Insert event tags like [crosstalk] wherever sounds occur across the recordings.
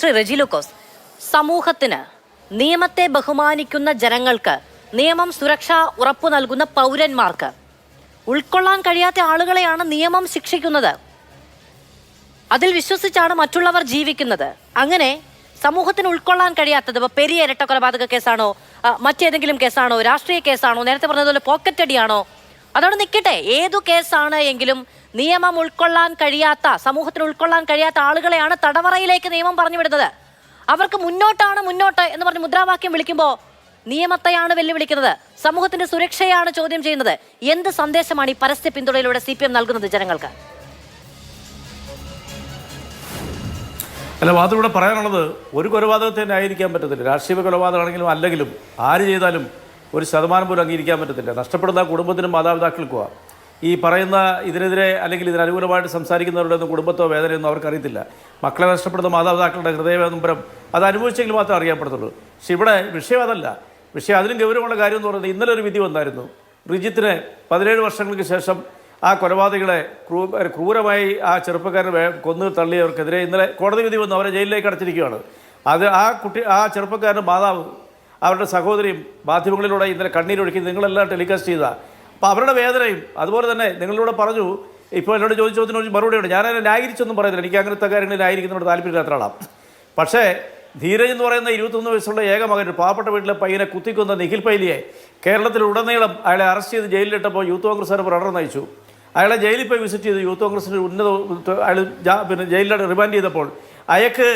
ശ്രീ റെജിലുക്കോസ് സമൂഹത്തിന് നിയമത്തെ ബഹുമാനിക്കുന്ന ജനങ്ങൾക്ക് നിയമം സുരക്ഷ ഉറപ്പു നൽകുന്ന പൗരന്മാർക്ക് ഉൾക്കൊള്ളാൻ കഴിയാത്ത ആളുകളെയാണ് നിയമം ശിക്ഷിക്കുന്നത്. അതിൽ വിശ്വസിച്ചാണ് മറ്റുള്ളവർ ജീവിക്കുന്നത്. അങ്ങനെ സമൂഹത്തിന് ഉൾക്കൊള്ളാൻ കഴിയാത്തത് ഇപ്പൊ പെരിയ ഇരട്ട കൊലപാതക കേസാണോ മറ്റേതെങ്കിലും കേസാണോ രാഷ്ട്രീയ കേസാണോ നേരത്തെ പറഞ്ഞതുപോലെ പോക്കറ്റടിയാണോ? അതവിടെ നിൽക്കട്ടെ. ഏതു കേസാണ് എങ്കിലും നിയമം ഉൾക്കൊള്ളാൻ കഴിയാത്ത സമൂഹത്തിന് ഉൾക്കൊള്ളാൻ കഴിയാത്ത ആളുകളെയാണ് തടവറയിലേക്ക് നിയമം പറഞ്ഞു വിടുന്നത് അവർക്ക് മുന്നോട്ടാണ് മുന്നോട്ട് എന്ന് പറഞ്ഞ് മുദ്രാവാക്യം വിളിക്കുമ്പോൾ നിയമത്തെയാണ് വെല്ലുവിളിക്കുന്നത്. സമൂഹത്തിന്റെ സുരക്ഷയാണ് ചോദ്യം ചെയ്യുന്നത്. എന്ത് സന്ദേശമാണ് ഈ പരസ്യ പിന്തുണയിലൂടെ സി നൽകുന്നത് ജനങ്ങൾക്ക്? അല്ല വാദം പറയാനുള്ളത് ഒരു കൊലപാതകത്തെ ആയിരിക്കാൻ പറ്റത്തില്ല. രാഷ്ട്രീയ കൊലപാതകമാണെങ്കിലും അല്ലെങ്കിലും ആര് ചെയ്താലും ഒരു ശതമാനം പോലും അംഗീകരിക്കാൻ പറ്റത്തില്ല. നഷ്ടപ്പെടുന്ന കുടുംബത്തിനും മാതാപിതാക്കൾക്കുമാണ് ഈ പറയുന്ന ഇതിനെതിരെ അല്ലെങ്കിൽ ഇതിനനുകൂലമായിട്ട് സംസാരിക്കുന്നവരുടെ ഒന്നും കുടുംബത്തോ വേദനയൊന്നും അവർക്കറിയത്തില്ല. മക്കളെ നഷ്ടപ്പെടുന്ന മാതാപിതാക്കളുടെ ഹൃദയവേദനപരം അത് അനുഭവിച്ചെങ്കിൽ മാത്രം അറിയപ്പെടത്തുള്ളൂ. പക്ഷെ ഇവിടെ വിഷയം അതല്ല. വിഷയം അതിലും ഗൗരവമുള്ള കാര്യം എന്ന് പറയുന്നത് ഇന്നലെ ഒരു വിധി വന്നായിരുന്നു. റിജിത്തിന് പതിനേഴ് വർഷങ്ങൾക്ക് ശേഷം ആ കൊലപാതകളെ ക്രൂ ക്രൂരമായി ആ ചെറുപ്പക്കാരനെ കൊന്നു തള്ളിയവർക്കെതിരെ ഇന്നലെ കോടതി വിധി വന്നു. അവരെ ജയിലിലേക്ക് അടച്ചിരിക്കുകയാണ്. അത് ആ കുട്ടി ആ ചെറുപ്പക്കാരന്റെ മാതാവ് അവരുടെ സഹോദരിയും മാധ്യമങ്ങളിലൂടെ ഇന്നലെ കണ്ണീരൊഴുക്കി നിങ്ങളെല്ലാം ടെലികാസ്റ്റ് ചെയ്ത. അപ്പോൾ അവരുടെ വേദനയും അതുപോലെ തന്നെ നിങ്ങളിലൂടെ പറഞ്ഞു ഇപ്പോൾ എന്നോട് ചോദിച്ച ചോദ്യത്തിന് മറുപടിയുണ്ട്. ഞാൻ അതിനെ ന്യായീകരിച്ചൊന്നും പറയുന്നില്ല. എനിക്ക് അങ്ങനത്തെ കാര്യങ്ങളിൽ ന്യായീകരിക്കുന്നതിനോട് താല്പര്യമില്ലാത്ത ആളാണ് പക്ഷേ ധീരജ് എന്ന് പറയുന്ന ഇരുപത്തൊന്ന് വയസ്സുള്ള ഏക മകൻ പാവപ്പെട്ട വീട്ടിലെ പയ്യനെ കുത്തിക്കൊന്ന നിഖിൽ പൈലിയെ കേരളത്തിൽ ഉടനീളം അയാളെ അറസ്റ്റ് ചെയ്ത് ജയിലിലിട്ടപ്പോൾ യൂത്ത് കോൺഗ്രസ് പ്രകടനം നയിച്ചു. അയാളെ ജയിലിൽ പോയി വിസിറ്റ് ചെയ്ത് യൂത്ത് കോൺഗ്രസിന്റെ ഉന്നത അയാൾ പിന്നെ ജയിലിൽ റിമാൻഡ് ചെയ്തപ്പോൾ അയാൾക്ക്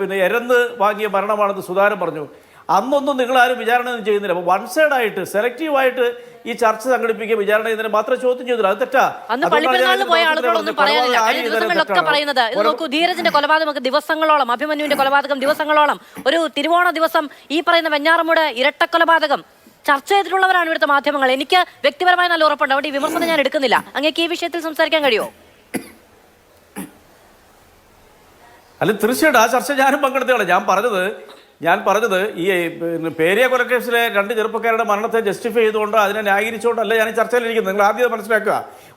പിന്നെ എരന്ന് വാങ്ങിയ മരണമാണെന്ന് സുധാരൻ പറഞ്ഞു. അന്നൊന്നും നിങ്ങൾ ആരും വിചാരണ ഒന്നും ചെയ്യുന്നില്ല. അപ്പോൾ വൺ സൈഡ് ആയിട്ട് സെലക്റ്റീവ് ആയിട്ട് ഈ ചർച്ച സംഘടിപ്പിക്കുക വിചാരണ ചെയ്യുന്നതിന് മാത്രം ചോദ്യം ചെയ്തില്ല. അത് തെറ്റാ. അന്ന് പള്ളിപ്പെരുന്നാളിന് പോയ. ആളുകളൊന്നും പറയാനില്ല. കഴിഞ്ഞ ദിവസങ്ങളിലൊക്കെ പറയുന്നത്. ഇത് നോക്കൂ ധീരജിന്റെ കൊലപാതകമൊക്കെ ദിവസങ്ങളോളം അഭിമന്യുവിന്റെ [laughs] കൊലപാതകം ദിവസങ്ങളോളം ഒരു തിരുവോണ ദിവസം ഈ പറയുന്ന വെഞ്ഞാറമൂട് ഇരട്ടക്കൊലപാതകം ചർച്ച ചെയ്തിട്ടുള്ളവരാണ് ഇവിടുത്തെ മാധ്യമങ്ങൾ. എനിക്ക് വ്യക്തിപരമായി നല്ല ഉറപ്പുണ്ട്. അവിടെ ഈ വിമർശനം ഞാൻ എടുക്കുന്നില്ല. അങ്ങേക്ക് ഈ വിഷയത്തിൽ സംസാരിക്കാൻ കഴിയുമോ അല്ല തീർച്ചയായിട്ടും ആ ചർച്ച ഞാനും പങ്കെടുത്തതാണ്. ഞാൻ പറഞ്ഞത് ഞാൻ പറഞ്ഞത് ഈ പേരിയ കൊലക്കേസിലെ രണ്ട് ചെറുപ്പക്കാരുടെ മരണത്തെ ജസ്റ്റിഫൈ ചെയ്തുകൊണ്ടോ അതിനെ ന്യായീകരിച്ചുകൊണ്ടല്ല ഞാൻ ചർച്ചയിലിരിക്കുന്നത്. നിങ്ങൾ ആദ്യം മനസ്സിലാക്കുക.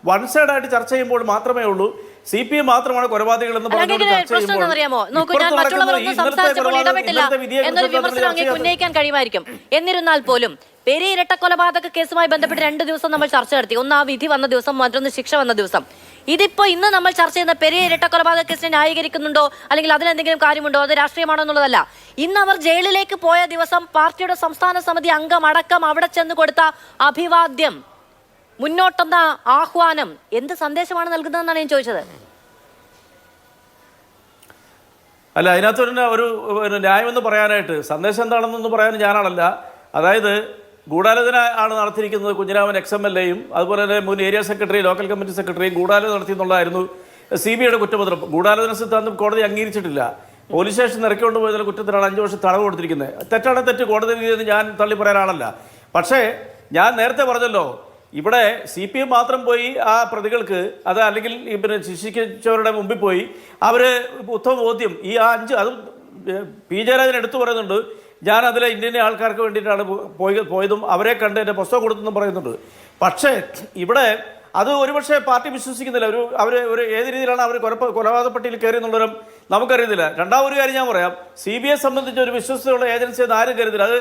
വൺ സൈഡ് ആയിട്ട് ചർച്ച ചെയ്യുമ്പോൾ മാത്രമേ ഉള്ളൂ. സി പി എം മാത്രമാണ് കൊലപാതകൾ എന്ന് പറഞ്ഞു കൊലപാതകം, ഉന്നയിക്കാൻ കഴിയുമായിരിക്കും. എന്നിരുന്നാൽ പോലും പെരിയ ഇരട്ടക്കൊലപാതക കേസുമായി ബന്ധപ്പെട്ട് രണ്ട് ദിവസം നമ്മൾ ചർച്ച നടത്തി. ഒന്ന് ആ വിധി വന്ന ദിവസം മറ്റൊന്ന് ശിക്ഷ വന്ന ദിവസം. ഇതിപ്പോ ഇന്ന് നമ്മൾ ചർച്ച ചെയ്യുന്ന പെരിയ ഇരട്ടക്കൊലപാതക കേസിനെ ന്യായീകരിക്കുന്നുണ്ടോ? അല്ലെങ്കിൽ അതിലെന്തെങ്കിലും കാര്യമുണ്ടോ? അത് രാഷ്ട്രീയമാണോ എന്നുള്ളതല്ല. ഇന്ന് അവർ ജയിലിലേക്ക് പോയ ദിവസം പാർട്ടിയുടെ സംസ്ഥാന സമിതി അംഗം അടക്കം അവിടെ ചെന്ന് കൊടുത്ത അഭിവാദ്യം മുന്നോട്ടെന്ന ആഹ്വാനം എന്ത് സന്ദേശമാണ് നൽകുന്നതെന്നാണ് ഞാൻ ചോദിച്ചത്? അല്ല അതിനകത്ത് തന്നെ ഒരു ന്യായമെന്ന് പറയാനായിട്ട് സന്ദേശം എന്താണെന്നൊന്നും പറയാൻ ഞാനാണല്ല അതായത് ഗൂഢാലോചന ആണ് നടത്തിയിരിക്കുന്നത് കുഞ്ഞിരാമൻ എക്സ് എം എൽ എയും അതുപോലെ തന്നെ മുൻ ഏരിയ സെക്രട്ടറി ലോക്കൽ കമ്മിറ്റി സെക്രട്ടറിയും ഗൂഢാലോചന നടത്തി എന്നുള്ളതായിരുന്നു സി ബി ഐയുടെ കുറ്റപത്രം. ഗൂഢാലോചന സിദ്ധാന്തം കോടതി അംഗീകരിച്ചിട്ടില്ല. പോലീസ് സ്റ്റേഷൻ ഇറക്കിക്കൊണ്ട് പോയതിലെ കുറ്റത്തിനാണ് അഞ്ച് വർഷം തടവ് കൊടുത്തിരിക്കുന്നത്. തെറ്റാണ് തെറ്റ് കോടതി വിധിയെന്ന് ഞാൻ തള്ളി പറയാനാണല്ല പക്ഷേ ഞാൻ നേരത്തെ പറഞ്ഞല്ലോ ഇവിടെ സി പി എം മാത്രം പോയി ആ പ്രതികൾക്ക് അത് അല്ലെങ്കിൽ പിന്നെ ശിക്ഷിച്ചവരുടെ മുമ്പിൽ പോയി അവർ ഉത്തമ ബോധ്യം ഈ അഞ്ച് അത് പി ജയരാജൻ എടുത്തു പറയുന്നുണ്ട് ഞാൻ അതിലെ ഇന്ത്യൻ ആൾക്കാർക്ക് വേണ്ടിയിട്ടാണ് പോയി പോയതും അവരെ കണ്ട് എന്റെ പുസ്തകം കൊടുത്തെന്നും പറയുന്നുണ്ട്. പക്ഷേ ഇവിടെ അത് ഒരുപക്ഷെ പാർട്ടി വിശ്വസിക്കുന്നില്ല. ഒരു അവർ ഒരു ഏത് രീതിയിലാണ് അവർ കൊലപ്പ കൊലപാതകപ്പട്ടിയിൽ കയറി എന്നുള്ളവരും നമുക്കറിയുന്നില്ല. രണ്ടാം ഒരു കാര്യം ഞാൻ പറയാം. സി ബി ഐ സംബന്ധിച്ച ഒരു വിശ്വസ്തയുള്ള ഏജൻസി എന്ന് ആരും കരുതില്ല. അത്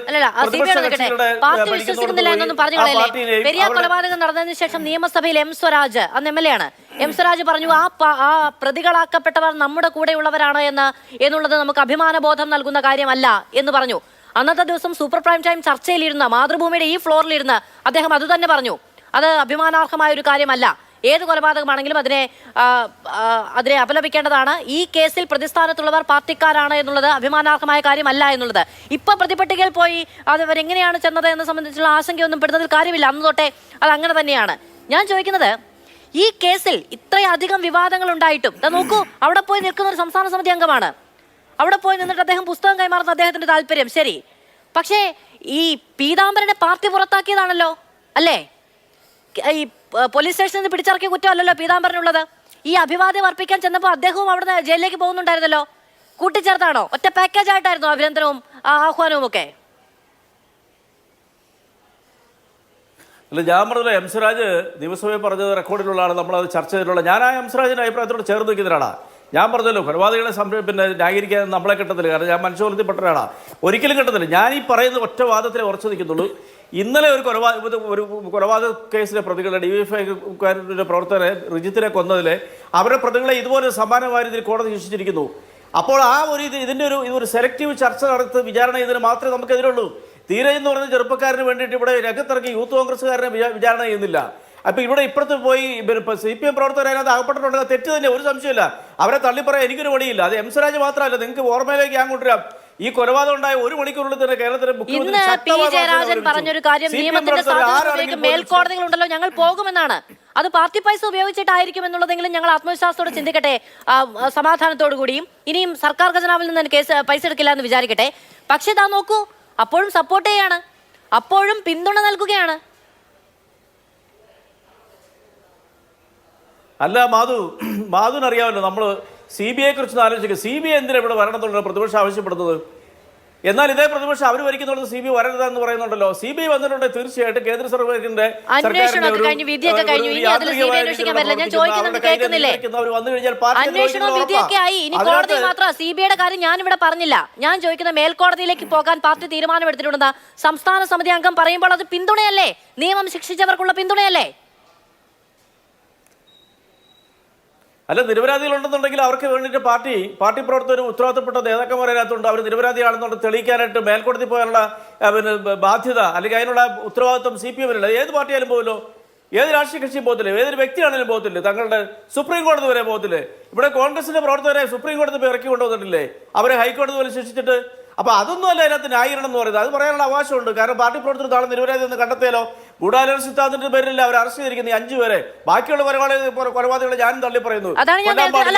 കൊലപാതകം നടന്നതിന് ശേഷം നിയമസഭയിൽ എം സ്വരാജ് അന്ന് എം എൽ എ ആണ്. എം സ്വരാജ് പറഞ്ഞു ആ ആ പ്രതികളാക്കപ്പെട്ടവർ നമ്മുടെ കൂടെയുള്ളവരാണ് എന്ന് എന്നുള്ളത് നമുക്ക് അഭിമാനബോധം നൽകുന്ന കാര്യമല്ല എന്ന് പറഞ്ഞു. അന്നത്തെ ദിവസം സൂപ്പർ പ്രൈം ടൈം ചർച്ചയിലിരുന്ന മാതൃഭൂമിയുടെ ഈ ഫ്ലോറിലിരുന്ന് അദ്ദേഹം അത് തന്നെ പറഞ്ഞു. അത് അഭിമാനാർഹമായ ഒരു കാര്യമല്ല. ഏത് കൊലപാതകമാണെങ്കിലും അതിനെ അതിനെ അപലപിക്കേണ്ടതാണ്. ഈ കേസിൽ പ്രതിസ്ഥാനത്തുള്ളവർ പാർട്ടിക്കാരാണ് എന്നുള്ളത് അഭിമാനാർഹമായ കാര്യമല്ല എന്നുള്ളത്. ഇപ്പൊ പ്രതിപട്ടികയിൽ പോയി അത് അവരെങ്ങനെയാണ് ചെന്നത് എന്ന് സംബന്ധിച്ചുള്ള ആശങ്കയൊന്നും പെടുന്നതിൽ കാര്യമില്ല. അന്ന് തൊട്ടേ അത് അങ്ങനെ തന്നെയാണ്. ഞാൻ ചോദിക്കുന്നത് ഈ കേസിൽ ഇത്രയധികം വിവാദങ്ങൾ ഉണ്ടായിട്ടും നോക്കൂ അവിടെ പോയി നിൽക്കുന്ന ഒരു സംസ്ഥാന സമിതി അംഗമാണ്. അവിടെ പോയി നിന്നിട്ട് അദ്ദേഹം പുസ്തകം കൈമാറുന്ന അദ്ദേഹത്തിന്റെ താല്പര്യം. ശരി. പക്ഷേ ഈ പീതാംബരനെ പാർട്ടി പുറത്താക്കിയതാണല്ലോ അല്ലേ? ഈ പോലീസ് സ്റ്റേഷനിൽ നിന്ന് പിടിച്ചിറക്കിയ കുറ്റമല്ലല്ലോ പീതാംബരനുള്ളത്. ഈ അഭിവാദ്യം അർപ്പിക്കാൻ ചെന്നപ്പോൾ അദ്ദേഹവും അവിടുന്ന് ജയിലിലേക്ക് പോകുന്നുണ്ടായിരുന്നല്ലോ. കൂട്ടിച്ചേർത്താണോ? ഒറ്റ പാക്കേജ് ആയിട്ടായിരുന്നു അഭിനന്ദനവും ആഹ്വാനവും ഒക്കെ അല്ല ഞാൻ പറഞ്ഞത് എം സ്വരാജ് നിയമസഭയിൽ പറഞ്ഞത് റെക്കോർഡിലുള്ളതാണ് നമ്മളത് ചർച്ച ചെയ്തിട്ടുള്ള ഞാൻ ആ എം അഭിപ്രായത്തോട് ചേർന്ന് നിൽക്കുന്നൊരാളാണ് ഞാൻ പറഞ്ഞല്ലോ കൊലപാതകളെ സംര പിന്നെ ന്യായീകരിക്കാൻ നമ്മളെ കിട്ടത്തില്ല. കാരണം ഞാൻ മനുഷ്യവർത്തിപ്പെട്ട ഒരാളാണ് ഒരിക്കലും കിട്ടത്തില്ല. ഞാൻ ഈ പറയുന്ന ഒറ്റ വാദത്തിലെ ഉറച്ചു നിൽക്കുന്നുള്ളൂ. ഇന്നലെ ഒരു കൊലപാതക ഒരു കൊലപാതക കേസിലെ പ്രതികളെ ഡി വി എഫ് ഐക്കാരുടെ പ്രവർത്തകരെ റിജിത്തിനെ കൊന്നതിലെ അവരുടെ പ്രതികളെ ഇതുപോലെ സമാനമായ രീതിയിൽ കോടതി ശിക്ഷിച്ചിരിക്കുന്നു. അപ്പോൾ ആ ഒരു ഇത് ഇതിന്റെ ഒരു ഇതൊരു സെലക്റ്റീവ് ചർച്ച നടത്തി വിചാരണ ചെയ്തതിന് മാത്രമേ നമുക്കെതിരുള്ളൂ. തീരെ എന്ന് പറഞ്ഞ ചെറുപ്പക്കാരന് വേണ്ടിയിട്ട് ഇവിടെ രംഗത്തിറങ്ങി യൂത്ത് കോൺഗ്രസ്സുകാരനെ വിചാ- വിചാരണ ചെയ്യുന്നില്ല. അപ്പോൾ ഇവിടെ ഇപ്പുറത്ത് പോയി സി പി എം പ്രവർത്തകർ അകപ്പെട്ടിട്ടുണ്ടെങ്കിൽ തെറ്റ് തന്നെ ഒരു സംശയമില്ല അവരെ തള്ളിപ്പറയാൻ എനിക്കൊരു വഴിയില്ല. അത് എം സ്വരാജ് മാത്രമല്ല നിങ്ങൾക്ക് ഓർമ്മയിലേക്ക് ഞാൻ കൊണ്ടുവരാം. ഈ കൊലപാതകം ഉണ്ടായ ഒരു മണിക്കൂറിൽ തന്നെ കേരളത്തിലെ ഇന്ന് പി ജയരാജൻ പറഞ്ഞൊരു കാര്യം നിയമത്തിന്റെ പ്രവർത്തകർ മേൽക്കോടതികൾ ഉണ്ടല്ലോ ഞങ്ങൾ പോകുമെന്നാണ്. അത് പാർട്ടി പൈസ ഉപയോഗിച്ചിട്ടായിരിക്കും എന്നുള്ളതെങ്കിലും ഞങ്ങൾ ആത്മവിശ്വാസത്തോടെ ചിന്തിക്കട്ടെ. സമാധാനത്തോടു കൂടിയും ഇനിയും സർക്കാർ ഖജനാവിൽ നിന്ന് കേസ് പൈസ എടുക്കില്ല എന്ന് വിചാരിക്കട്ടെ. പക്ഷേ ഇതാ നോക്കൂ അപ്പോഴും സപ്പോർട്ട് ചെയ്യാണ്. അപ്പോഴും പിന്തുണ നൽകുകയാണ്. അല്ല മാധു മാധുവിനറിയാമല്ലോ നമ്മൾ നമ്മൾ സി ബി ഐയെ കുറിച്ച് ആലോചിക്കുക സി ബി ഐ എന്തിനാണ് ഇവിടെ വരണം എന്നുള്ള പ്രതിപക്ഷം ആവശ്യപ്പെടുന്നത്? എന്നാൽ ഇതേ പ്രതിപക്ഷം അവർ ഭരിക്കുന്നുള്ളത് സി ബി ഐ വരരുതെന്ന് പറയുന്നുണ്ടല്ലോ. സി ബി ഐ വന്നിട്ടുണ്ടെങ്കിൽ തീർച്ചയായിട്ടും കേന്ദ്ര സർക്കാരിന്റെ അന്വേഷണമൊക്കെ കഴിഞ്ഞു, വിധിയൊക്കെ കഴിഞ്ഞു. ഇനി അതിൽ CBI അന്വേഷിക്കാൻ പറ്റില്ല. ഞാൻ ചോദിക്കുന്നത് കേൾക്കുന്നില്ലേ? വന്നു കഴിഞ്ഞാൽ പാർട്ടി ആയി. ഇനി മാത്രം സി കാര്യം ഞാൻ ഇവിടെ പറഞ്ഞില്ല. ഞാൻ ചോദിക്കുന്ന മേൽക്കോടതിയിലേക്ക് പോകാൻ പാർട്ടി തീരുമാനമെടുത്തിട്ടുണ്ടെന്ന്? സംസ്ഥാന സമിതി അംഗം പറയുമ്പോൾ അത് പിന്തുണയല്ലേ? നിയമം ശിക്ഷിച്ചവർക്കുള്ള പിന്തുണയല്ലേ? അല്ല നിരപരാധികളുണ്ടെന്നുണ്ടെങ്കിൽ അവർക്ക് വേണ്ടിയിട്ട് പാർട്ടി പാർട്ടി പ്രവർത്തകരും ഉത്തരവാദിത്തപ്പെട്ട നേതാക്കന്മാരതിനകത്തുണ്ട് അവർ നിരപരാധിയാണെന്നുണ്ട് തെളിയിക്കാനായിട്ട് മേൽക്കോടതി പോകാനുള്ള പിന്നെ ബാധ്യത അല്ലെങ്കിൽ അതിനുള്ള ഉത്തരവാദിത്വം സി പി എമ്മിനുള്ള ഏത് പാർട്ടിയായാലും പോകുമല്ലോ ഏത് രാഷ്ട്രീയ കക്ഷിയും പോകത്തില്ലേ. ഏതൊരു വ്യക്തിയാണെങ്കിലും പോകത്തില്ലേ. തങ്ങളുടെ സുപ്രീം കോടതി വരെ പോകത്തില്ലേ. ഇവിടെ കോൺഗ്രസിന്റെ പ്രവർത്തകരെ സുപ്രീം കോടതി ഇറക്കി കൊണ്ടുവന്നിട്ടില്ലേ? അവരെ ഹൈക്കോടതി പോലെ ശിക്ഷിച്ചിട്ട്. അപ്പൊ അതൊന്നും അല്ല അതിനകത്ത് ന്യായീകരണം എന്ന് പറയുന്നത്. അത് പറയാനുള്ള അവകാശമുണ്ട്. കാരണം പാർട്ടി പ്രവർത്തകർ നാളെ നിരപരാധി എന്ന് കണ്ടെത്തിയാലോ? ഗൂഢാലോചന സിദ്ധാന്തത്തിന്റെ പേരിൽ അവർ അറസ്റ്റ് ചെയ്തിരിക്കുന്ന അഞ്ചു പേരെ. ബാക്കിയുള്ള കൊലപാതക കൊലപാതകളെ ഞാൻ തള്ളി പറയുന്നു. അതാണ് ഞാൻ പറയുന്നത്.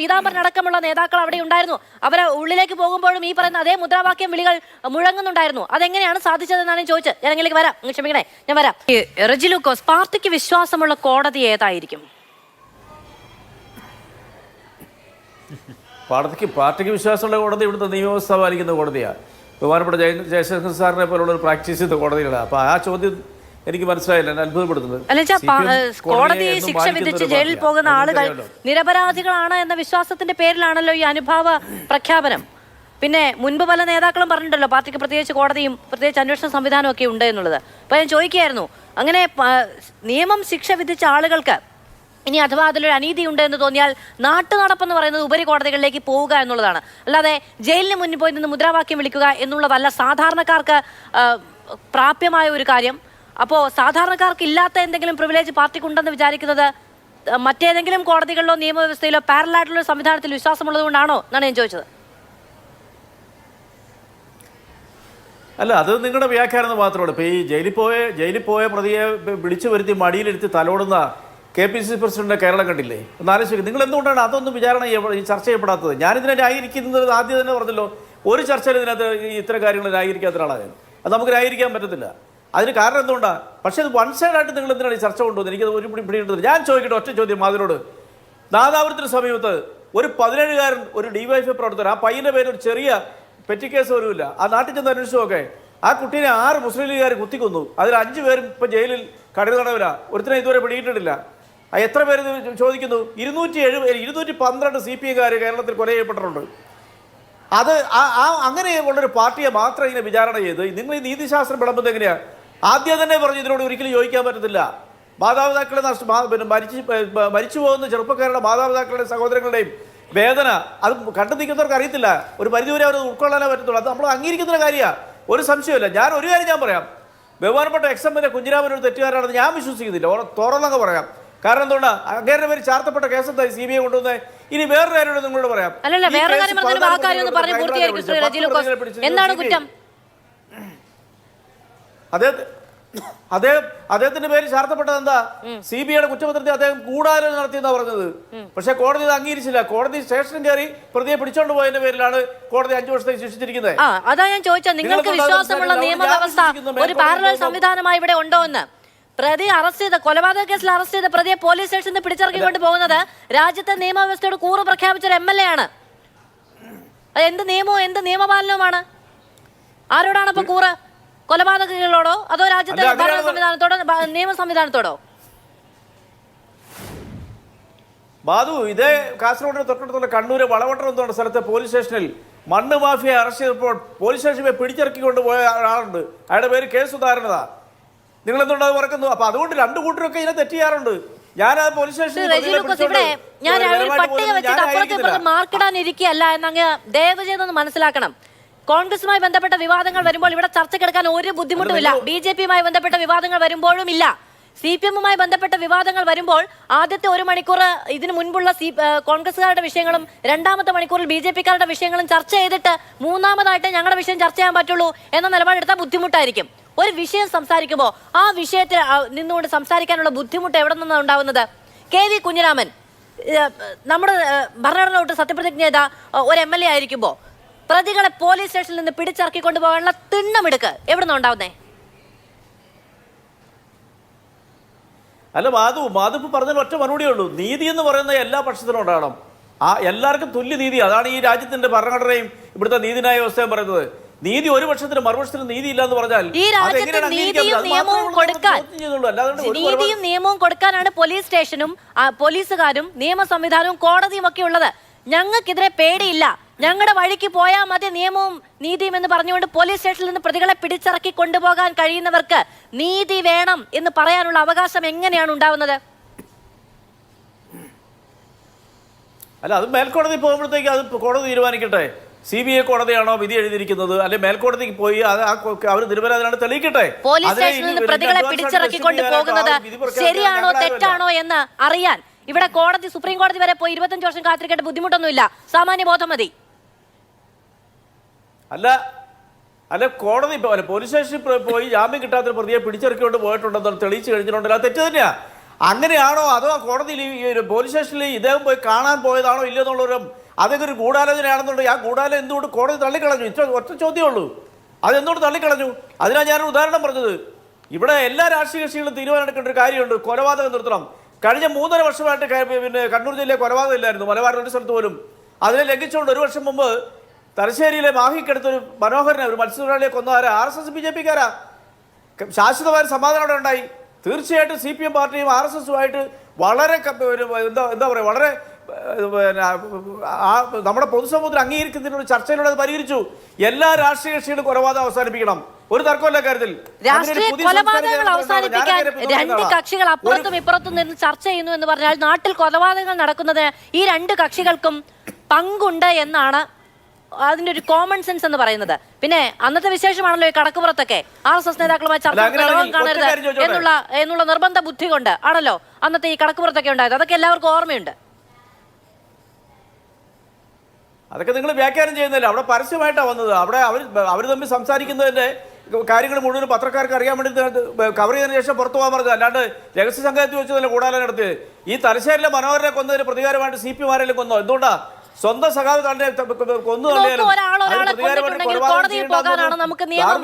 പീതാംബരൻ അടക്കമുള്ള നേതാക്കൾ അവിടെ ഉണ്ടായിരുന്നു. അവരെ ഉള്ളിലേക്ക് പോകുമ്പോഴും ഈ പറയുന്ന അതേ മുദ്രാവാക്യം വിളികൾ മുഴങ്ങുന്നുണ്ടായിരുന്നു. അതെങ്ങനെയാണ് സാധിച്ചതെന്നാണ് ഞാൻ ചോദിച്ചത്. ഞാൻ എങ്കിലേക്ക് വരാം. ക്ഷമിക്കണേ. ഞാൻ വരാം. റെജിലൂക്കോസ് പാർട്ടിക്ക് വിശ്വാസമുള്ള കോടതി ഏതായിരിക്കും? പാർട്ടിക്ക് പാർട്ടിക്ക് വിശ്വാസമുള്ള കോടതി ഇവിടുത്തെ നിയമവ്യവസ്ഥ പാലിക്കുന്ന കോടതിയാണ് ബഹുമാനപ്പെട്ട ജയ ജയശങ്കർ സാറിനെ പോലുള്ള ഒരു പ്രാക്ടീസ് ചെയ്ത കോടതിയിലാണ്. അപ്പോൾ ആ ചോദ്യം എനിക്ക് മനസ്സിലായില്ല എന്നെ അത്ഭുതപ്പെടുന്നത് കോടതി ശിക്ഷ വിധിച്ച് ജയിലിൽ പോകുന്ന ആളുകൾ. നിരപരാധികളാണ് എന്ന വിശ്വാസത്തിന്റെ പേരിലാണല്ലോ ഈ അനുഭാവ പ്രഖ്യാപനം. പിന്നെ മുൻപ് പല നേതാക്കളും പറഞ്ഞിട്ടുണ്ടല്ലോ പാർട്ടിക്ക് പ്രത്യേകിച്ച് കോടതിയും പ്രത്യേകിച്ച് അന്വേഷണ സംവിധാനവും ഒക്കെ ഉണ്ട് എന്നുള്ളത്. അപ്പൊ ഞാൻ ചോദിക്കുകയായിരുന്നു അങ്ങനെ നിയമം ശിക്ഷ വിധിച്ച ആളുകൾക്ക് ഇനി അഥവാ അതിലൊരു അനീതി ഉണ്ട് എന്ന് തോന്നിയാൽ നാട്ടു നടപ്പെന്ന് പറയുന്നത് ഉപരി കോടതികളിലേക്ക് പോവുക എന്നുള്ളതാണ്. അല്ലാതെ ജയിലിന് മുന്നിൽ പോയി നിന്ന് മുദ്രാവാക്യം വിളിക്കുക എന്നുള്ളതല്ല സാധാരണക്കാർക്ക് പ്രാപ്യമായ ഒരു കാര്യം. അപ്പോൾ സാധാരണക്കാർക്ക് ഇല്ലാത്ത എന്തെങ്കിലും പ്രിവിലേജ് പാർട്ടിക്ക് ഉണ്ടെന്ന് വിചാരിക്കുന്നത് മറ്റേതെങ്കിലും കോടതികളിലോ നിയമവ്യവസ്ഥയിലോ പാരലായിട്ടുള്ള സംവിധാനത്തിൽ വിശ്വാസമുള്ളത് കൊണ്ടാണോ എന്നാണ് ഞാൻ ചോദിച്ചത്. അല്ല അത് നിങ്ങളുടെ വ്യാഖ്യാനം മാത്രമാണ് ഇപ്പോൾ ഈ ജയിലിൽ പോയ ജയിലിൽ പോയ പ്രതിയെ വിളിച്ചു വരുത്തി മടിയിലിരുത്തി തലോടുന്ന K P C president Keralam കണ്ടില്ലേ? ഒന്ന് ആലോചിക്കുക നിങ്ങൾ എന്തുകൊണ്ടാണ് അതൊന്നും വിചാരണ ചർച്ച ചെയ്യപ്പെടാത്തത്? ഞാനിതിനെ ന്യായീകരിക്കുന്നത് ആദ്യം തന്നെ പറഞ്ഞല്ലോ ഒരു ചർച്ചയിൽ ഇതിനകത്ത് ഇത്തരം കാര്യങ്ങൾ ന്യായീകരിക്കാത്ത ഞാൻ. അത് നമുക്ക് ന്യായീകരിക്കാൻ പറ്റത്തില്ല. അതിന് കാരണം എന്തുകൊണ്ടാണ് പക്ഷേ അത് വൺ സൈഡ് ആയിട്ട് നിങ്ങൾ എന്തിനാണ് ഈ ചർച്ച കൊണ്ടുവന്നത്? എനിക്കത് ഒരു പിടി പിടിയിട്ടത് ഞാൻ ചോദിക്കട്ടെ ഒറ്റ ചോദ്യം അതിനോട് നാദാപുരത്തിന് സമീപത്ത് ഒരു പതിനേഴുകാരൻ ഒരു ഡിവൈഎഫ്ഐ പ്രവർത്തകർ ആ പയ്യന്റെ പേര് ഒരു ചെറിയ പെറ്റി കേസ് വരുമില്ല ആ നാട്ടിൽ ചെന്ന് അന്വേഷിച്ചു നോക്കെ ആ കുട്ടീനെ ആറ് മുസ്ലിം ലീഗുകാർ കുത്തിക്കൊന്നു. അതിൽ അഞ്ച് പേരും ഇപ്പം ജയിലിൽ കടൽ നടവില ഒരുത്തിനെ ഇതുവരെ പിടിയിട്ടിട്ടില്ല. എത്ര പേര് ചോദിക്കുന്നു? ഇരുന്നൂറ്റി എഴുപത് ഇരുന്നൂറ്റി പന്ത്രണ്ട് സി പി എക്കാർ കേരളത്തിൽ കൊല ചെയ്യപ്പെട്ടിട്ടുണ്ട്. അത് ആ അങ്ങനെ ഉള്ളൊരു പാർട്ടിയെ മാത്രം ഇങ്ങനെ വിചാരണ ചെയ്ത് നിങ്ങൾ ഈ നീതിശാസ്ത്രം വിളമ്പുന്നത് എങ്ങനെയാണ് ആദ്യം തന്നെ പറഞ്ഞു ഇതിനോട് ഒരിക്കലും യോജിക്കാൻ പറ്റത്തില്ല. മാതാപിതാക്കളെ പിന്നെ മരിച്ചു മരിച്ചു പോകുന്ന ചെറുപ്പക്കാരുടെ മാതാപിതാക്കളുടെ സഹോദരങ്ങളുടെയും വേദന അത് കണ്ടു നിൽക്കുന്നവർക്ക് അറിയത്തില്ല. ഒരു പരിധിവരെ അവർ ഉൾക്കൊള്ളാനേ പറ്റത്തുള്ളൂ. അത് നമ്മൾ അംഗീകരിക്കുന്ന കാര്യമാണ് ഒരു സംശയമില്ല ഞാൻ ഒരു കാര്യം ഞാൻ പറയാം. ബഹുമാനപ്പെട്ട എക്സമ്മിന്റെ കുഞ്ഞിരാമൻ ഒരു തെറ്റുകാരാണെന്ന് ഞാൻ വിശ്വസിക്കുന്നില്ല. തുറന്നങ്ങ് പറയാം. കാരണം എന്തുകൊണ്ടാ അങ്ങേരുടെ പേര് ചാർത്തപ്പെട്ട കേസ് എന്താ സി ബി ഐ കൊണ്ടുവന്നത് ഇനി വേറൊരു കാര്യം നിങ്ങളോട് പറയാം അല്ലല്ല വേറെ കാര്യം എന്താണ് കുറ്റം അദ്ദേഹം അദ്ദേഹം അദ്ദേഹത്തിന്റെ പേര് ചാർത്തപ്പെട്ടത് എന്താ സി ബി ഐയുടെ കുറ്റപത്രത്തിൽ അദ്ദേഹം ഗൂഢാലോചന നടത്തിയെന്നാ പറഞ്ഞത് പക്ഷെ കോടതി ഇത് അംഗീകരിച്ചില്ല കോടതി സ്റ്റേഷനിൽ കയറി പ്രതിയെ പിടിച്ചോണ്ട് പോയതിന്റെ പേരിലാണ് കോടതി അഞ്ചു വർഷത്തേക്ക് ശിക്ഷിച്ചിരിക്കുന്നത് അതാ ഞാൻ ചോദിച്ചത് നിങ്ങൾക്ക് വിശ്വാസമുള്ള നിയമവ്യവസ്ഥ ഒരു പാരലൽ സംവിധാനമായി ഇവിടെ ഉണ്ടോ എന്ന് പ്രതി അറസ്റ്റ് ചെയ്ത കൊലപാതക കേസിൽ അറസ്റ്റ് ചെയ്ത പ്രതിയെ പോലീസ് സ്റ്റേഷനിൽ നിന്ന് പിടിച്ചിറക്കിക്കൊണ്ട് പോകുന്നത് രാജ്യത്തെ നിയമവ്യവസ്ഥയോട് കൂറ് പ്രഖ്യാപിച്ച ഒരു എം എൽ എ ആണ്. അത് എന്ത് നിയമവും എന്ത് നിയമപാലനവുമാണ്? ആരോടാണ് അപ്പൊ കൂറ്? കൊലപാതകങ്ങളോടോ അതോ രാജ്യത്തെ ഭരണ സംവിധാനത്തോടോ നിയമ സംവിധാനത്തോടോ? ബാധു ഇതേ കാസർഗോഡിന് തൊട്ടടുത്തുള്ള കണ്ണൂര് വളവട്ടം എന്ന് പറഞ്ഞ സ്ഥലത്തെ പോലീസ് സ്റ്റേഷനിൽ മണ്ണ് മാഫിയ അറസ്റ്റ് ചെയ്തപ്പോൾ പോലീസ് സ്റ്റേഷനിൽ പിടിച്ചിറക്കിക്കൊണ്ട് കൊണ്ടുപോയ ആളുണ്ട് അയാളുടെ പേര് കേസ് സുധാരണതാ നിങ്ങൾ അത് മറക്കുന്നു? അപ്പൊ അതുകൊണ്ട് രണ്ടു കൂട്ടരൊക്കെ ഇതിനെ തെറ്റിയാറുണ്ട് ഞാൻ ആ പോലീസ് സ്റ്റേഷനിൽ ഞാൻ ഒരു പട്ടിക വെച്ചിട്ട് അപ്പുറത്ത് ഇപ്പുറത്ത് മാർക്കിടാൻ ഇരിക്കുകയല്ല എന്നങ്ങ് ദയവ് ചെയ്തൊന്ന് മനസ്സിലാക്കണം. കോൺഗ്രസുമായി ബന്ധപ്പെട്ട വിവാദങ്ങൾ വരുമ്പോൾ ഇവിടെ ചർച്ചക്കെടുക്കാൻ ഒരു ബുദ്ധിമുട്ടുമില്ല. ബി ജെ പിയുമായി ബന്ധപ്പെട്ട വിവാദങ്ങൾ വരുമ്പോഴും ഇല്ല. സി പി എമ്മുമായി ബന്ധപ്പെട്ട വിവാദങ്ങൾ വരുമ്പോൾ ആദ്യത്തെ ഒരു മണിക്കൂർ ഇതിനു മുൻപുള്ള സി കോൺഗ്രസ്സുകാരുടെ വിഷയങ്ങളും രണ്ടാമത്തെ മണിക്കൂറിൽ ബി ജെ പിക്കാരുടെ വിഷയങ്ങളും ചർച്ച ചെയ്തിട്ട് മൂന്നാമതായിട്ട് ഞങ്ങളുടെ വിഷയം ചർച്ച ചെയ്യാൻ പറ്റുള്ളൂ എന്ന നിലപാടെടുത്താൽ ബുദ്ധിമുട്ടായിരിക്കും. ഒരു വിഷയം സംസാരിക്കുമ്പോൾ ആ വിഷയത്തിൽ നിന്നുകൊണ്ട് സംസാരിക്കാനുള്ള ബുദ്ധിമുട്ട് എവിടെ നിന്നാണ് ഉണ്ടാവുന്നത്? കെ വി കുഞ്ഞിരാമൻ നമ്മുടെ ഭരണഘടന തൊട്ട് സത്യപ്രതിജ്ഞ ചെയ്ത ഒരു എം എൽ എ ആയിരിക്കുമ്പോൾ പ്രതികളെ പോലീസ് സ്റ്റേഷനിൽ നിന്ന് പിടിച്ചിറക്കി കൊണ്ടുപോകാനുള്ള തിണ്ണമെടുക്ക് എവിടെ നിന്നാണ് അല്ല മാധു മാധു ഇപ്പൊ പറഞ്ഞതിന് ഒറ്റ മറുപടിയേ ഉള്ളൂ. നീതി എന്ന് പറയുന്ന എല്ലാ പക്ഷത്തിനും ഉണ്ടാകണം. ആ എല്ലാവർക്കും തുല്യ നീതി. അതാണ് ഈ രാജ്യത്തിന്റെ ഭരണഘടനയും ഇവിടുത്തെ നീതിന്യായ വ്യവസ്ഥയും പറയുന്നത്. നീതി ഒരു പക്ഷത്തിന് മറുപക്ഷത്തിന് നീതി ഇല്ല എന്ന് പറഞ്ഞാൽ ഈ രാജ്യത്ത് നീതിയും നിയമവും കൊടുക്കാൻ നീതിയും നിയമവും കൊടുക്കാനാണ് പോലീസ് സ്റ്റേഷനും പോലീസുകാരും നിയമ സംവിധാനവും കോടതിയും ഒക്കെ ഉള്ളത്. ഞങ്ങൾക്കെതിരെ പേടിയില്ല. ഞങ്ങളുടെ വഴിക്ക് പോയാൽ മതി. നിയമവും നീതിയും എന്ന് പറഞ്ഞുകൊണ്ട് പോലീസ് സ്റ്റേഷനിൽ നിന്ന് പ്രതികളെ പിടിച്ചിറക്കി കൊണ്ടുപോകാൻ കഴിയുന്നവർക്ക് നീതി വേണം എന്ന് പറയാനുള്ള അവകാശം എങ്ങനെയാണ് ഉണ്ടാവുന്നത്? അല്ല അത് മേൽക്കോടതി പോകുമ്പോഴത്തേക്ക് അത് കോടതി തീരുമാനിക്കട്ടെ. സി ബി ഐ കോടതിയാണോ വിധി എഴുതിയിരിക്കുന്നത്? അല്ലെ മേൽക്കോടതിക്ക് പോയി അത് അവർ നിരപരാധനാണ് തെളിയിക്കട്ടെ? പോലീസ് സ്റ്റേഷനിൽ നിന്ന് പ്രതികളെ പ്രഖ്യാപിക്കാൻ ശരിയാണോ തെറ്റാണോ എന്ന് അറിയാൻ ഇവിടെ കോടതി സുപ്രീം കോടതി വരെ പോയി ഇരുപത്തഞ്ച് വർഷം കാത്തിരിക്കേണ്ട ബുദ്ധിമുട്ടൊന്നുമില്ല. സാമാന്യ ബോധം മതി. അല്ല അല്ല കോടതി അല്ല പോലീസ് സ്റ്റേഷനിൽ പോയി ജാമ്യം കിട്ടാത്ത പ്രതിയെ പിടിച്ചെറുക്കിക്കൊണ്ട് പോയിട്ടുണ്ടെന്ന് തെളിയിച്ചു കഴിഞ്ഞിട്ടുണ്ടല്ലോ. തെറ്റ് തന്നെയാ. അങ്ങനെയാണോ അതോ കോടതിയിൽ പോലീസ് സ്റ്റേഷനിൽ ഇദ്ദേഹം പോയി കാണാൻ പോയതാണോ ഇല്ലയോ എന്നുള്ളൊരു അതൊക്കെ ഒരു ഗൂഢാലോചനയാണെന്നുണ്ടെങ്കിൽ ആ ഗൂഢാലോ എന്തുകൊണ്ട് കോടതി തള്ളിക്കളഞ്ഞു? ഇത്ര ഒറ്റ ചോദ്യമേ ഉള്ളൂ. അത് എന്തുകൊണ്ട് തള്ളിക്കളഞ്ഞു? അതിനാ ഞാനൊരു ഉദാഹരണം പറഞ്ഞത്. ഇവിടെ എല്ലാ രാഷ്ട്രീയ കക്ഷികളും തീരുമാനം എടുക്കേണ്ട ഒരു കാര്യമുണ്ട്. കൊലപാതകം നിർത്തണം. കഴിഞ്ഞ മൂന്നര വർഷമായിട്ട് പിന്നെ കണ്ണൂർ ജില്ലയിൽ കൊലപാതകം ഇല്ലായിരുന്നു. മലബാറിൽ ഒരു സ്ഥലത്ത് പോലും. അതിനെ ലംഘിച്ചുകൊണ്ട് ഒരു വർഷം മുമ്പ് തലശ്ശേരിയിലെ മാഹിക്കടുത്തൊരു മനോഹരനെ ഒരു മത്സ്യത്തൊഴിലാളിയെ കൊന്ന. ആരാ? R S S B J പിക്കാരാ? ശാശ്വതമായ സമാധാനം അവിടെ ഉണ്ടായി. തീർച്ചയായിട്ടും സി പി എം പാർട്ടിയും ആർ എസ് എസുമായിട്ട് വളരെ എന്താ എന്താ പറയുക വളരെ പിന്നെ നമ്മുടെ പൊതുസമൂഹത്തിൽ അംഗീകരിക്കുന്നതിനുള്ള ചർച്ചയിലൂടെ അത് പരിഹരിച്ചു. എല്ലാ രാഷ്ട്രീയ കക്ഷികളും കൊലപാതകം അവസാനിപ്പിക്കണം. ഒരു തർക്കമല്ല കാര്യത്തിൽ രാഷ്ട്രീയ കൊലപാതകങ്ങൾ അവസാനിപ്പിക്കാൻ രണ്ട് കക്ഷികൾ അപ്പുറത്തും ഇപ്പുറത്തും നിന്ന് ചർച്ച ചെയ്യുന്നു എന്ന് പറഞ്ഞാൽ നാട്ടിൽ കൊലപാതകങ്ങൾ നടക്കുന്നത് ഈ രണ്ട് കക്ഷികൾക്കും പങ്കുണ്ട് എന്നാണ് അതിന്റെ ഒരു കോമൺ സെൻസ് എന്ന് പറയുന്നത്. പിന്നെ അന്നത്തെ വിശേഷമാണല്ലോ ഈ കടക്കുപുറത്തൊക്കെ. ആർ എസ് എസ് നേതാക്കളുമായി ചർച്ച കാണരുത്? എന്നുള്ള എന്നുള്ള നിർബന്ധ ബുദ്ധി കൊണ്ട് ആണല്ലോ അന്നത്തെ ഈ കടക്കുപുറത്തൊക്കെ ഉണ്ടായത്. അതൊക്കെ എല്ലാവർക്കും ഓർമ്മയുണ്ട്. അതൊക്കെ നിങ്ങൾ വ്യാഖ്യാനം ചെയ്യുന്നില്ല അവിടെ പരസ്യമായിട്ടാണ് വന്നത്. അവിടെ അവർ അവർ തമ്മിൽ സംസാരിക്കുന്നതിന്റെ കാര്യങ്ങൾ മുഴുവൻ പത്രക്കാർക്ക് അറിയാൻ വേണ്ടി കവർ ചെയ്തതിനു ശേഷം പുറത്തു പോകാൻ പറഞ്ഞത്. അല്ലാണ്ട് രഹസ്യ സംഘത്തിൽ വെച്ച് തന്നെ കൂടാതെ നടത്തിയത്. ഈ തലശ്ശേരിലെ മനോഹരനെ കൊന്നതിന് പ്രതികാരമായിട്ട് സി പി മാരെല്ലാം കൊന്നോ? എന്തുകൊണ്ടാ? സ്വന്തം സഖാവ് തന്നെ കൊന്നു കോടതിയിൽ പോകാനാണ് നമുക്ക് നിയമം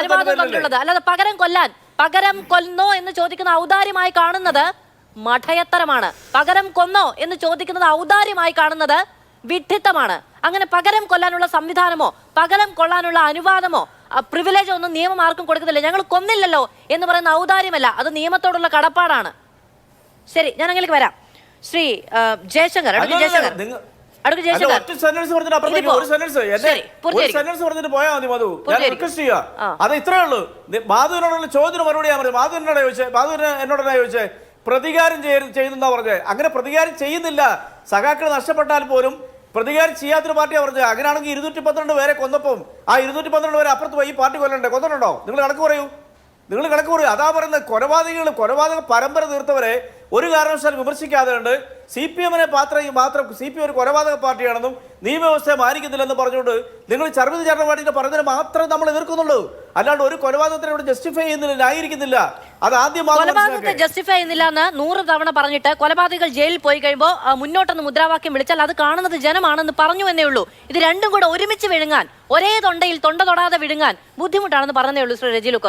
അനുവാദം തന്നിട്ടുള്ളത് അല്ലാതെ പകരം കൊല്ലാൻ പകരം കൊന്നോ എന്ന് ചോദിക്കുന്ന ഔദാര്യമായി കാണുന്നത് മഠയത്തരമാണ്. പകരം കൊന്നോ എന്ന് ചോദിക്കുന്നത് ഔദാര്യമായി കാണുന്നത് വിഡ്ഢിത്തമാണ്. അങ്ങനെ പകരം കൊല്ലാനുള്ള സംവിധാനമോ പകരം കൊള്ളാനുള്ള അനുവാദമോ പ്രിവിലേജോ ഒന്നും നിയമം ആർക്കും കൊടുക്കുന്നില്ല. ഞങ്ങൾ കൊന്നില്ലല്ലോ എന്ന് പറയുന്ന ഔദാര്യമല്ല. അത് നിയമത്തോടുള്ള കടപ്പാടാണ്. ശരി ഞാൻ അങ്ങനെ വരാം. ശ്രീ ജയശങ്കർ ജയശങ്കർ. അടുത്ത അല്ല, ജയശങ്കർ ഒറ്റ sentence പറഞ്ഞിട്ട് അപ്പുറത്തേക്ക് ഇതിപ്പോ- ഒരു sentence. എന്നെ ശരി, ഒരു പൂർത്തീകരിക്കും. പറഞ്ഞിട്ട് പോയാൽ മതി മധു. ഞാൻ പൂർത്തീകരിക്കും. റിക്വസ്റ്റ് ചെയ്യാ. ആ. അത് ഇത്രേ ഉള്ളൂ. നി- ചോദ്യം ചോദ്യത്തിന് മറുപടി ഞാൻ പറഞ്ഞു എന്നോട് ചോദിച്ചേ പ്രതികാരം ചെയ്യ- ചെയ്യുന്നെന്നാ പറഞ്ഞത് അങ്ങനെ പ്രതികാരം ചെയ്യുന്നില്ല. സഖാക്കൾ നഷ്ടപ്പെട്ടാൽ പോലും പ്രതികാരം ചെയ്യാത്തൊരു പാർട്ടിയാ പറഞ്ഞത് അങ്ങനെയാണെങ്കിൽ ഇരുന്നൂറ്റി പന്ത്രണ്ട് പേരെ കൊന്നപ്പം ആ ഇരുന്നൂറ്റി പന്ത്രണ്ട് പേരെ അപ്പുറത്ത് പോയി ഈ പാർട്ടി കൊല്ലണ്ടേ? കൊന്നിട്ടുണ്ടോ നിങ്ങൾ കണക്ക് പറയൂ. നിങ്ങൾ കണക്ക് പറയൂ. അതാ പറയുന്നത് കൊലപാതകങ്ങൾ കൊലപാതക പരമ്പര തീർത്തവരെ ഒരു കാരണവശാലും വിമർശിക്കാതെ ഉണ്ട്. സി പി എമ്മിനെ പാത്രം മാത്രം സി പി എം ഒരു കൊലപാതക പാർട്ടിയാണെന്നും നിയമവ്യവസ്ഥയെ മാനിക്കുന്നില്ലെന്ന് പറഞ്ഞുകൊണ്ട് നിങ്ങൾ ചർമ്മിത ചരണ പാർട്ടിയുടെ പറഞ്ഞതിന് മാത്രം നമ്മൾ എതിർക്കുന്നുള്ളൂ. അല്ലാണ്ട് ഒരു കൊലപാതകത്തിനെ ഇവിടെ ജസ്റ്റിഫൈ ചെയ്യുന്നില്ല ന്യായീകരിക്കുന്നില്ല. അത് ആദ്യം കൊലപാതകത്തെ ജസ്റ്റിഫൈ ചെയ്യുന്നില്ല എന്ന് നൂറ് തവണ പറഞ്ഞിട്ട് കൊലപാതകൾ ജയിലിൽ പോയി കഴിയുമ്പോൾ മുന്നോട്ടെന്ന് മുന്നോട്ടൊന്ന് മുദ്രാവാക്യം വിളിച്ചാൽ അത് കാണുന്നത് ജനമാണെന്ന് പറഞ്ഞു എന്നേ ഉള്ളൂ. ഇത് രണ്ടും കൂടെ ഒരുമിച്ച് വിഴുങ്ങാൻ ഒരേ തൊണ്ടയിൽ തൊണ്ട തൊടാതെ വിഴുങ്ങാൻ ബുദ്ധിമുട്ടാണെന്ന് പറഞ്ഞേ ഉള്ളൂ ശ്രീ രജി ലൂക്കോസ്.